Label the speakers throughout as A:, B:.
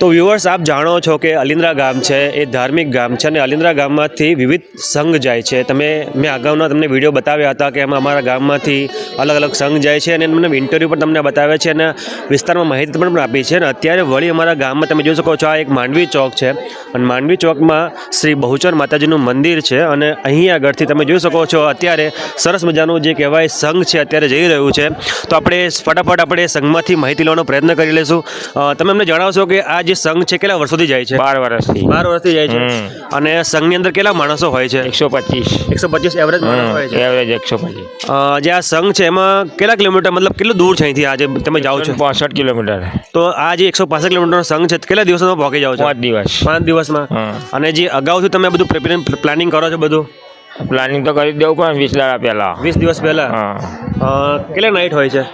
A: તો વ્યુઅર્સ આપ જાણો છો કે અલિન્દ્રા ગામ છે, એ ધાર્મિક ગામ છે અને અલિન્દ્રા ગામમાંથી વિવિધ સંઘ જાય છે. તમે, મેં અગાઉના તમને વીડિયો બતાવ્યા હતા કે એમાં અમારા ગામમાંથી અલગ અલગ સંઘ જાય છે અને મને ઇન્ટરવ્યૂ પણ તમને બતાવે છે અને વિસ્તારમાં માહિતી પણ આપી છે અને અત્યારે વળી અમારા ગામમાં તમે જોઈ શકો છો, આ એક માંડવી ચોક છે. અને માંડવી ચોકમાં શ્રી બહુચર માતાજીનું મંદિર છે અને અહીં આગળથી તમે જોઈ શકો છો, અત્યારે સરસ મજાનું જે કહેવાય સંઘ છે, અત્યારે જઈ રહ્યું છે. તો આપણે ફટાફટ આપણે સંઘમાંથી માહિતી લેવાનો પ્રયત્ન કરી લઈશું. તમે અમને જણાવશો કે આ જે સંઘ છે કેટલા વર્ષોથી જાય છે?
B: બાર વર્ષથી.
A: બાર વર્ષથી જાય છે. અને સંઘની અંદર કેટલા માણસો હોય છે?
B: એકસો પચીસ.
A: એકસો પચીસ એવરેજ માણસ હોય છે.
B: એવરેજ એકસો પચીસ.
A: જે આ સંઘ છે એમાં કેટલા કિલોમીટર મતલબ કેટલું દૂર છે અહીંથી? આજે તમે જાઓ છો.
B: પાસઠ કિલોમીટર.
A: તો આ જે એકસો પાસઠ કિલોમીટરનો સંઘ છે કેટલા દિવસોમાં પહોંચી જાઓ છો?
B: પાંચ દિવસ.
A: પાંચ દિવસમાં. અને જે અગાઉથી તમે બધું પ્લાનિંગ કરો છો બધું?
B: પ્લાનિંગ તો કરી દેવું પણ વીસ દાડા પહેલા.
A: વીસ દિવસ પહેલા? કેટલા નાઇટ હોય છે?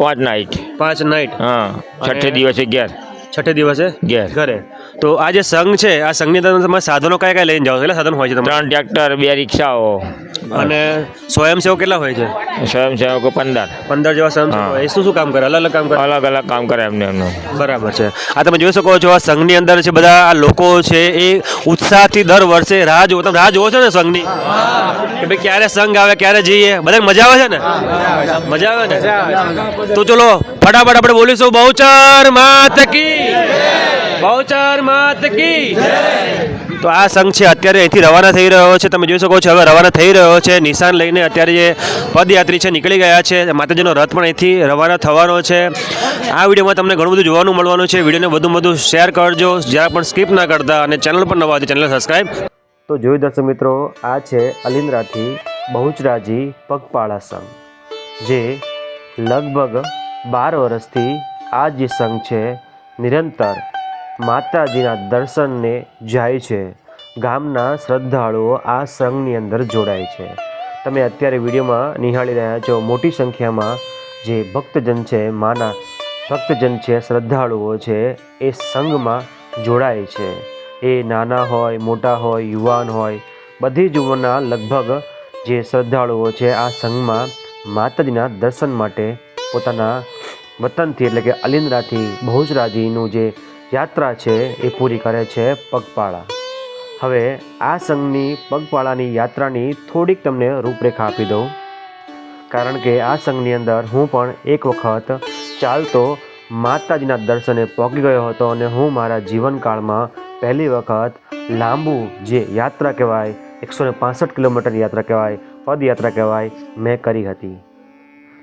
B: પાંચ નાઇટ
A: પાંચ નાઇટ
B: હા. છઠ્ઠે દિવસે ઘેર.
A: છઠ્ઠે દિવસે?
B: ઘેર.
A: ઘરે. તો આ જે સંઘ છે આ સંઘની અંદર તમે સાધનો કયા કયા લઈને જાઓ કેટલા સાધન હોય છે તમારે?
B: ત્રણ ટ્રેક્ટર બે રિક્ષાઓ.
A: અને સ્વયંસેવક કેટલા હોય છે?
B: સ્વયંસેવકો પંદર.
A: પંદર જેવા સ્વયંસેવક. એ શું શું કામ કરે? અલગ અલગ કામ કરે?
B: અલગ અલગ કામ કરે એમને એમનું.
A: બરાબર છે. આ તમે જોઈ શકો છો આ સંઘની અંદર છે બધા આ લોકો છે એ ઉત્સાહથી દર વર્ષે રાહ જોવો તમે રાહ જોવો છો ને સંઘની? કે ભાઈ ક્યારે સંઘ આવે ક્યારે જઈએ? બધાને મજા આવે છે ને? મજા આવે ને? તો ચલો ફટાફટ આપણે બોલીશું બહુચર માત કી બહુચર માત કી તો આ સંઘ છે, અત્યારે અહીંથી રવાના થઈ રહ્યો છે. તમે જોઈ શકો છો, હવે રવાના થઈ રહ્યો છે. નિશાન લઈને અત્યારે જે પદયાત્રી છે, નીકળી ગયા છે. માતાજીનો રથ પણ અહીંથી રવાના થવાનો છે. આ વિડીયોમાં તમને ઘણું બધું જોવાનું મળવાનું છે. વિડીયોને વધુ વધુ શેર કરજો. જ્યાં પણ સ્કીપ ના કરતા અને ચેનલ પર નવા ચેનલ સબસ્ક્રાઈબ તો જોયું દર્શક મિત્રો, આ છે અલિન્દ્રાથી બહુચરાજી પગપાળા સંઘ, જે લગભગ બાર વર્ષથી આ જે સંઘ છે, નિરંતર માતાજીના દર્શનને જાય છે. ગામના શ્રદ્ધાળુઓ આ સંઘની અંદર જોડાય છે. તમે અત્યારે વિડીયોમાં નિહાળી રહ્યા છો મોટી સંખ્યામાં જે ભક્તજન છે, માના ભક્તજન છે, શ્રદ્ધાળુઓ છે, એ સંઘમાં જોડાય છે. એ નાના હોય, મોટા હોય, યુવાન હોય, બધી જ ઉંમરના લગભગ જે શ્રદ્ધાળુઓ છે આ સંઘમાં માતાજીના દર્શન માટે પોતાના વતનથી એટલે કે અલિન્દ્રાથી બહુચરાજીનું જે યાત્રા છે એ પૂરી કરે છે પગપાળા. હવે આ સંઘની પગપાળાની યાત્રાની થોડીક તમને રૂપરેખા આપી દઉં. કારણ કે આ સંઘની અંદર હું પણ એક વખત ચાલતો માતાજીના દર્શને પહોંચી ગયો હતો અને હું મારા જીવનકાળમાં પહેલી વખત લાંબુ જે યાત્રા કહેવાય, એકસો ને પાસઠ કિલોમીટરની યાત્રા કહેવાય, પદયાત્રા કહેવાય, મેં કરી હતી.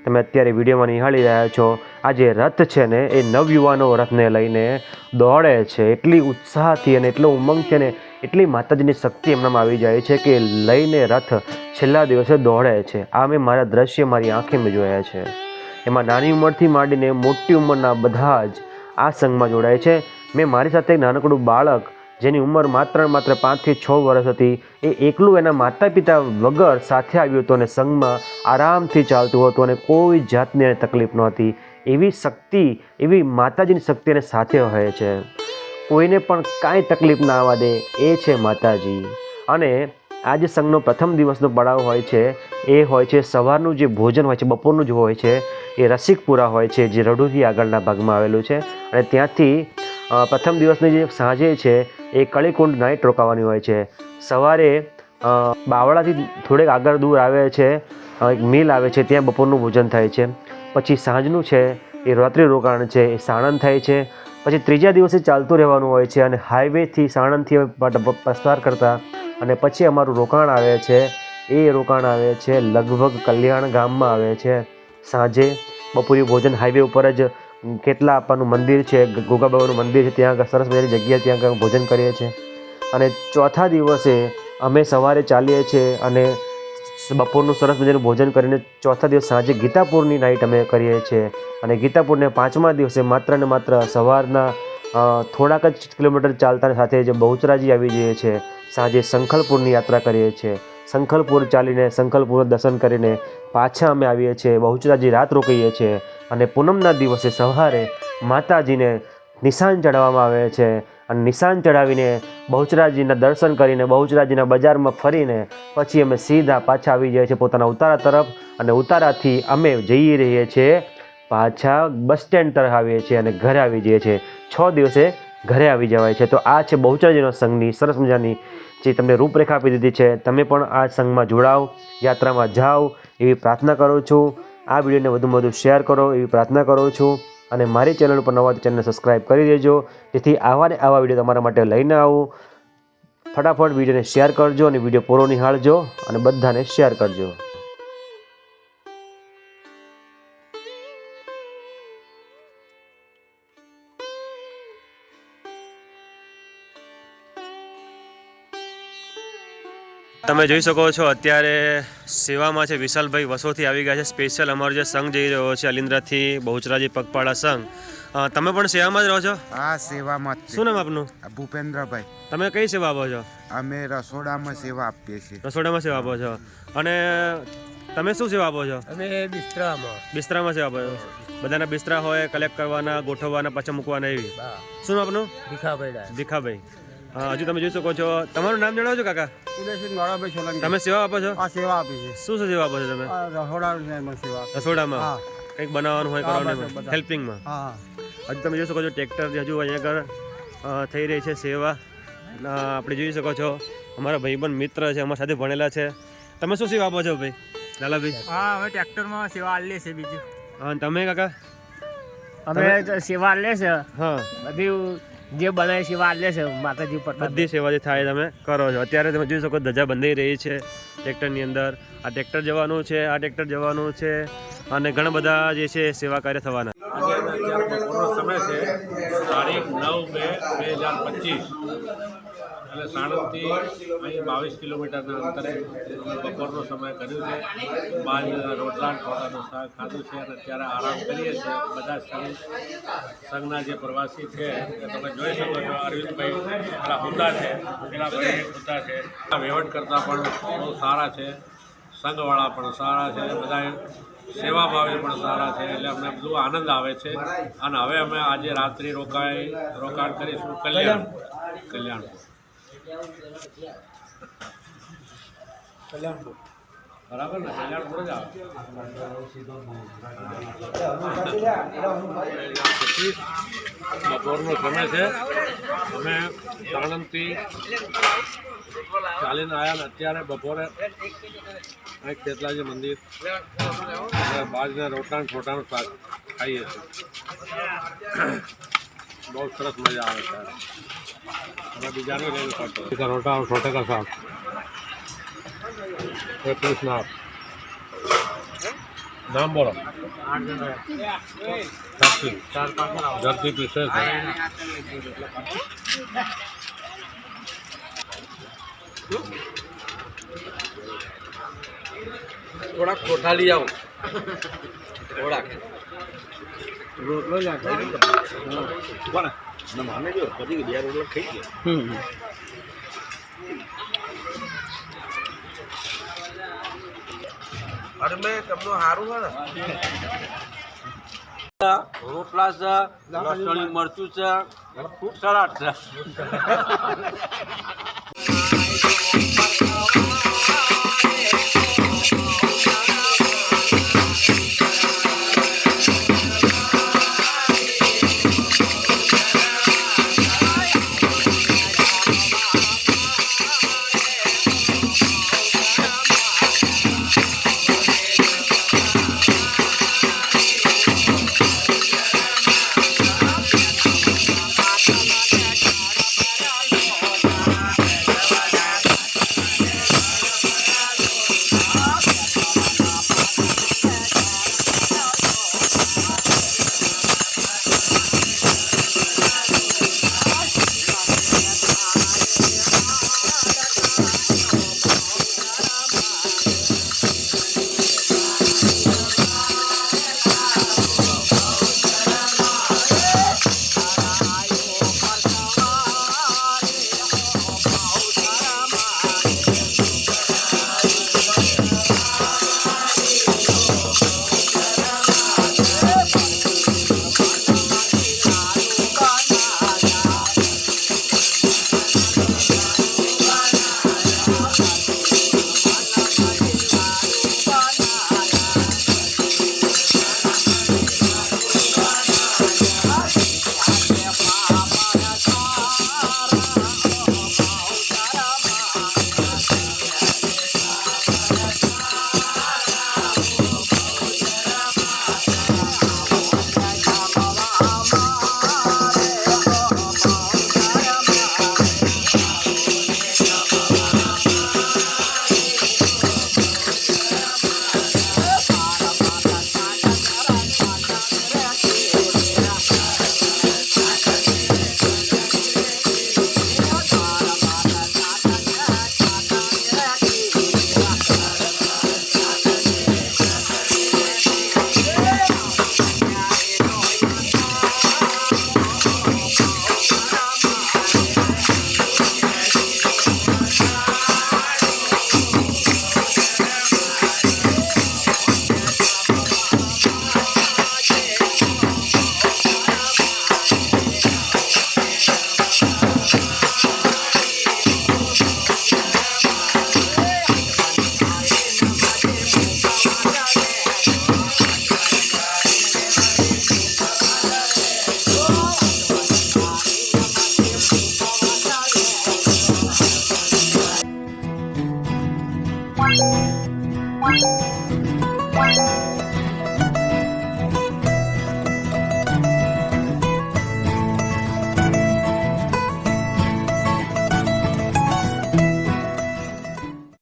A: તમે અત્યારે વિડીયોમાં નિહાળી રહ્યા છો આ જે રથ છે ને, એ નવયુવાનો રથને લઈને દોડે છે. એટલી ઉત્સાહથી અને એટલો ઉમંગ છે ને એટલી માતાજીની શક્તિ એમનામાં આવી જાય છે કે લઈને રથ છેલ્લા દિવસે દોડે છે. આ મેં મારા દ્રશ્ય મારી આંખે મેં જોયા છે. એમાં નાની ઉંમરથી માંડીને મોટી ઉંમરના બધા જ આ સંઘમાં જોડાય છે. મેં મારી સાથે એક નાનકડું બાળક, જેની ઉંમર માત્ર માત્ર પાંચથી છ વર્ષ હતી, એ એકલું એના માતા પિતા વગર સાથે આવ્યું હતું અને સંઘમાં આરામથી ચાલતું હતું અને કોઈ જાતની તકલીફ નહોતી. એવી શક્તિ, એવી માતાજીની શક્તિ એને સાથે હોય છે. કોઈને પણ કાંઈ તકલીફ ના આવવા દે, એ છે માતાજી. અને આ જે સંઘનો પ્રથમ દિવસનો પડાવ હોય છે, એ હોય છે સવારનું જે ભોજન હોય છે, બપોરનું જે હોય છે, એ રસિકપુરા હોય છે, જે રડુથી આગળના ભાગમાં આવેલું છે. અને ત્યાંથી પ્રથમ દિવસની જે સાંજે છે, એ કળીકુંડ નાઇટ રોકાવાની હોય છે. સવારે બાવળાથી થોડેક આગળ દૂર આવે છે એક મિલ આવે છે, ત્યાં બપોરનું ભોજન થાય છે. પછી સાંજનું છે, એ રાત્રિ રોકાણ છે, એ સાણંદ થાય છે. પછી ત્રીજા દિવસે ચાલતું રહેવાનું હોય છે અને હાઈવેથી સાણંદથી પસાર કરતા અને પછી અમારું રોકાણ આવે છે. એ રોકાણ આવે છે, લગભગ કલ્યાણ ગામમાં આવે છે. સાંજે બપોરી ભોજન હાઈવે ઉપર જ કેટલા આપવાનું મંદિર છે ગોગા બાબાનું મંદિર છે, ત્યાં સરસ મજાની જગ્યાએ ત્યાં ભોજન કરીએ છીએ. અને ચોથા દિવસે અમે સવારે ચાલીએ છીએ અને બપોરનું સરસ મજાનું ભોજન કરીને ચોથા દિવસ સાંજે ગીતાપુરની નાઇટ અમે કરીએ છીએ. અને ગીતાપુરને પાંચમા દિવસે માત્ર ને માત્ર સવારના થોડાક જ કિલોમીટર ચાલતા સાથે જે બહુચરાજી આવી જઈએ છીએ. સાંજે સંખલપુરની યાત્રા કરીએ છીએ. સંખલપુર ચાલીને સંખલપુર દર્શન કરીને પાછા અમે આવીએ છીએ. બહુચરાજી રાત રોકીએ છીએ. અને પૂનમના દિવસે સવારે માતાજીને નિશાન ચડાવવામાં આવે છે. અને નિશાન ચડાવીને બહુચરાજીના દર્શન કરીને બહુચરાજીના બજારમાં ફરીને પછી અમે સીધા પાછા આવી જઈએ છીએ પોતાના ઉતારા તરફ અને ઉતારાથી અમે જઈ રહીએ છીએ, પાછા બસ સ્ટેન્ડ તરફ આવીએ છીએ અને ઘરે આવી જઈએ છીએ. છ દિવસે ઘરે આવી જવાય છે. તો આ છે બહુચરાજીનો સંઘની સરસ મજાની જે તમને રૂપરેખા આપી દીધી છે. તમે પણ આ સંઘમાં જોડાઓ, યાત્રામાં જાઓ, એવી પ્રાર્થના કરું છું. આ વિડીયોને વધુમાં વધુ શેર કરો, એવી પ્રાર્થના કરું છું. અને મારી ચેનલ ઉપર નવા ચેનલને સબસ્ક્રાઈબ કરી દેજો. જેથી આવા ને આવા વીડિયો તમારા માટે લઈને આવું. ફટાફટ વિડીયોને શેર કરજો અને વીડિયો પૂરો નિહાળજો અને બધાને શેર કરજો. તમે જોઈ શકો છો અત્યારે સેવામાં છે વિશાલભાઈ વસોથી આવી ગયા છે. સ્પેશિયલ અમારો જે સંઘ જઈ રહ્યો છે અલિન્દ્રાથી બહુચરાજી પગપાળા સંઘ. તમે પણ સેવામાં જ રહો છો?
C: આ સેવામાં જ
A: શું નામ આપનું?
C: ભૂપેન્દ્રભાઈ.
A: તમે કઈ સેવા આપો છો?
C: અમે રસોડામાં સેવા આપીએ છીએ.
A: રસોડામાં સેવા આપો છો. અને તમે શું સેવા આપો છો?
D: અમે બિસ્તરામાં.
A: બિસ્તરામાં સેવા આપો છો. બધાના બિસ્તરા હોય કલેક્ટ કરવાના ગોઠવવાના પાછા મૂકવાના એવી. શું નામ આપનું?
D: ભીખાભાઈ
A: ભીખાભાઈ. હા હજુ તમે જોઈ શકો છો. તમારું નામ જણાવજો કાકા.
D: ઉદયસિંહ માળાભાઈ સોલંકી.
A: તમે સેવા આપો છો?
D: સેવા આપી છે.
A: શું શું સેવા આપો છો તમે? રસોડામાં?
D: હા.
A: કંઈક બનાવવાનું હોય કરવાનું. હેલ્પિંગમાં? હજુ તમે જોઈ શકો છો ટ્રેક્ટર હજુ અહીંયા આગળ થઈ રહી છે સેવા. આપણે જોઈ શકો છો અમારા ભાઈબંધ મિત્ર છે અમારા સાથે ભણેલા છે. તમે શું સેવા આપો છો ભાઈ લાલાભાઈ?
E: હા હવે ટ્રેક્ટરમાં સેવા આલી છે બીજું.
A: હા અને તમે કાકા?
E: અમે સેવા આલે છે.
A: હા.
E: બધી જે બનાવે સેવા આલે છે માતાજી ઉપર.
A: બધી સેવા જે થાય તમે કરો છો. અત્યારે તમે જોઈ શકો ધજા બંધાઈ રહી છે ટ્રેક્ટરની અંદર. આ ટ્રેક્ટર જવાનું છે આ ટ્રેક્ટર જવાનું છે અને ઘણા બધા જે છે સેવા કાર્ય થવાના.
F: સમય છે તારીખ નવ બે બે હજાર પચીસ. એટલે સાણંદથી અહીં બાવીસ કિલોમીટરના અંતરે બપોરનો સમય કર્યો છે. બાજરીના રોટલા અને શાક ખાધું છે અને અત્યારે આરામ કરીએ છીએ. બધા સંઘ સંઘના જે પ્રવાસી છે એ તમે જોઈ શકો છો અરવિંદભાઈ પેલા હોદ્દા છે પેલા ભાઈ હોદ્દા છે. વહીવટ કરતાં પણ બહુ સારા છે. સંઘવાળા પણ સારા છે. બધા સેવા ભાવી પણ સારા છે. એટલે અમને બધું આનંદ આવે છે. અને હવે અમે આજે રાત્રિ રોકાઈ રોકાણ કરીશું. કલ્યાણ. કલ્યાણપુર. બરાબર ને કલ્યાણપુર જ આવે બપોરનો સમય છે. અમે સાણંદથી ચાલીને આવ્યા અત્યારે બપોરે એક શેતલાજી મંદિર બાજને રોટાણ અને શાક ખાઈએ છીએ. બહુ સરસ મજા આવે છે. બીજાને લઈને ખાતો રોટા છોટે કા શાક એ પૂછના નામ બોલો જર્સી જર્સી પીસે છે
D: થોડાક કોઠા લઈ આવો થોડાક અરે મેં તમને સારું છે ને? રોટલા છે લસણી મરચું છે ફૂટ સલાડ છે.